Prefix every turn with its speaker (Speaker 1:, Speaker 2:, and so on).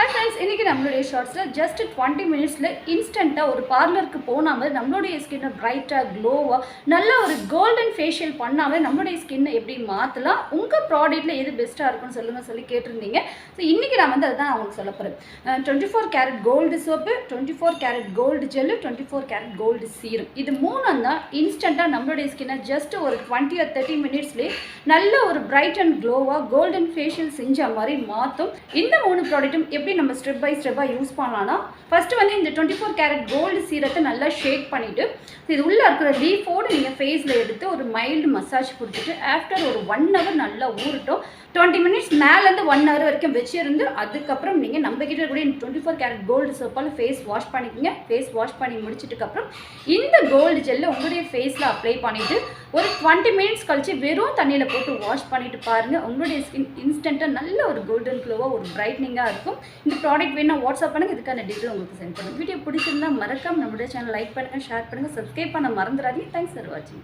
Speaker 1: Hi friends இன்றைக்கி நம்மளுடைய ஷார்ட்ஸில் ஜஸ்ட் டுவெண்ட்டி மினிட்ஸில் இன்ஸ்டண்ட்டாக ஒரு பார்லருக்கு போனாமல் நம்மளுடைய ஸ்கின்னை பிரைட்டாக க்ளோவாக நல்ல ஒரு கோல்டன் ஃபேஷியல் பண்ணாமல் நம்மளுடைய ஸ்கின்னை எப்படி மாற்றலாம் உங்கள் ப்ராடக்ட்டில் எது பெஸ்ட்டாக இருக்கும்னு சொல்லுங்கள் சொல்லி கேட்டிருந்தீங்க. ஸோ இன்றைக்கி நான் வந்து அதுதான் அவங்களுக்கு சொல்ல போகிறேன் twenty four carat gold soap twenty four carat gold gel twenty four carat gold serum இது மூணும் தான் இன்ஸ்டண்ட்டாக நம்மளுடைய ஸ்கின்னை ஜஸ்ட் ஒரு டுவெண்ட்டி ஆர் தேர்ட்டி மினிட்ஸ்லேயே நல்ல ஒரு பிரைட் அண்ட் க்ளோவாக கோல்டன் ஃபேஷியல் செஞ்ச மாதிரி மாற்றும் இந்த மூணு ப்ராடக்ட்டும் எப்படி நம்ம ஸ்டெப் பை ஸ்டெப்பாக யூஸ் பண்ணலாம்னா ஃபஸ்ட்டு வந்து இந்த டுவெண்ட்டி ஃபோர் கேரட் கோல்டு சீரத்தை நல்லா ஷேக் பண்ணிவிட்டு இது உள்ளே இருக்கிற லீஃபோடு நீங்கள் ஃபேஸில் எடுத்து ஒரு மைல்டு மசாஜ் கொடுத்துட்டு ஆஃப்டர் ஒரு ஒன் ஹவர் நல்லா ஊறட்டும். டுவெண்ட்டி மினிட்ஸ் மேலேருந்து ஒன் ஹவர் வரைக்கும் வச்சுருந்து அதுக்கப்புறம் நீங்கள் நம்ம கிட்ட கூட டுவெண்ட்டி ஃபோர் கேரட் கோல்டு சோப்பால் ஃபேஸ் வாஷ் பண்ணிக்கோங்க. ஃபேஸ் வாஷ் பண்ணி முடிச்சிட்டுக்கப்புறம் இந்த கோல்டு ஜெல்லை உங்களுடைய ஃபேஸில் அப்ளை பண்ணிவிட்டு ஒரு டுவெண்ட்டி மினிட்ஸ் கழிச்சு வெறும் தண்ணியில் போட்டு வாஷ் பண்ணிவிட்டு பாருங்கள் உங்களுடைய ஸ்கின் இன்ஸ்டண்ட்டாக நல்ல ஒரு கோல்டன் க்ளோவாக ஒரு பிரைட்னிங்காக இருக்கும். இந்த ப்ராடக்ட் வேணால் வாட்ஸ்அப் பண்ணுங்கள் இதுக்கான டீட்டெயில் உங்களுக்கு சென்ட் பண்ணுங்கள் வீடியோ பிடிச்சிருந்தா மறக்காம நம்மளுடைய சேனல் லைக் பண்ணுங்கள் ஷேர் பண்ணுங்கள் சப்ஸ்கிரைப் பண்ண மறந்துடாதீங்க. தேங்க்ஸ் ஃபார் வாட்சிங்